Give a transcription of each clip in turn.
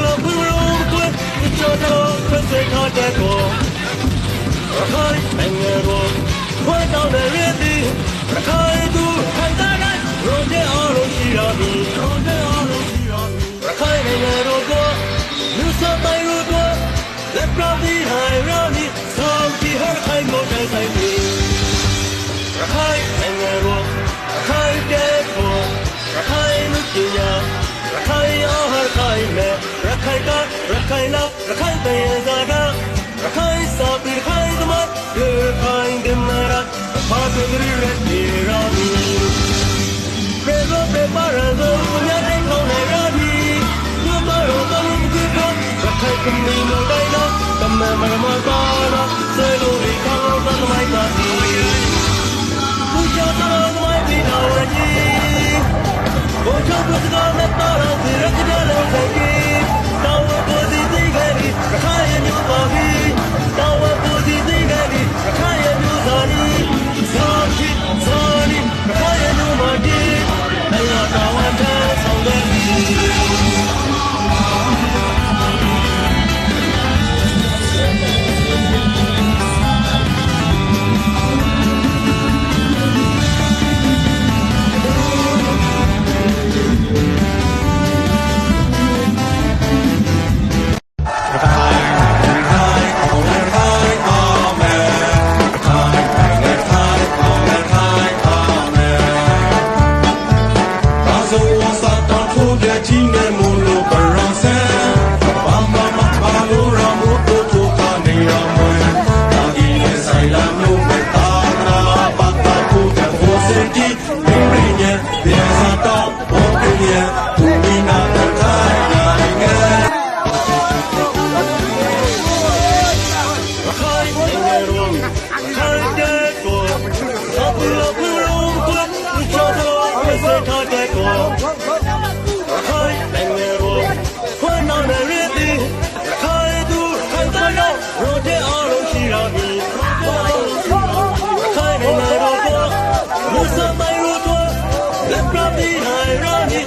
เราเพิ่งลงตัวเจ้าตัวคนสุดท้าแต่ก่อนรักใครแต่งงานรวมว่า้ราไดเรียนดีรักใครดูทางด้านนั้นเราจะ้อาลงที่เรามีเราจะเอาลงที่เรามีรักใครแต่งงานวตัวรู้สึกไม่รู้ตัวและพราทีหายรานีสามที่หาใครหมดใจใจดมีรักใครแต่งงานรวรักใครแก่ตัวรักใครมึกยาခိုင်လောက်ရခိုင်တန်ဇာတာရခိုင်စာပြခိုင်သမားရခိုင်ဒမရာဘာသရီရက်ဒီရာမီပြေလို့ပြပါရဇုံမြတ်တဲ့ကောင်းနေရာမီညမရောတလုံးကြည့်တော့ရခိုင်ကမီမတိုင်းတော့တမန်မရမပါတော့စေလို့ရကောင်းတော့သမိုင်းပါစီဘူချောတော့သမိုင်းပြီးတော့ရကြီးဘူချောဘုရားနဲ့တော်တော်ဒီရက်ကြတဲ့လေဆိုဝါစာတန်ထိုးပြချင်းနဲ့မလို့ပရောဆန်ဘာမမဘာလို့ရမှုတို့တို့ကနေရမွေတာကြီးရဲ့ဆိုင်လာမျိုးမတာနာပတ်တာကိုတဲ့ဟိုစင်ကြီးပြင်းပြင်းပြန်စားတော့ဘုံပြင်း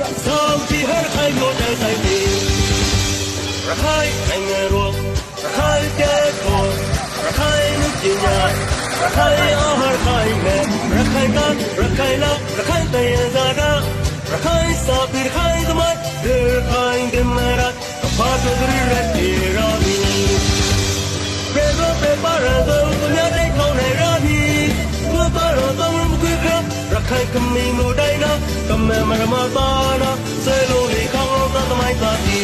salty her khai ngô đa khai đi ra khai anh nghe ruột ra khai kê cổ ra khai nước chị nhà ra khai ở her khai mẹ ra khai tan ra khai lắp ra khai tay ra ra ra khai sa bị khai tâm ai đưa khai đêm ra ကမဲမရမတာနာဆဲလို့လေကောင်းသတ်သမိုင်းသားပြီ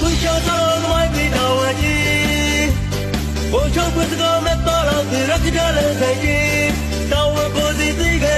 သူချောတော်သမိုင်းပြေတော်ဝကြီးဘုံချောပွင့်စကားမဲ့တော်တော်ဒီရကြတဲ့ဆိုင်ကြီးတော်ဝပေါ်စီတိက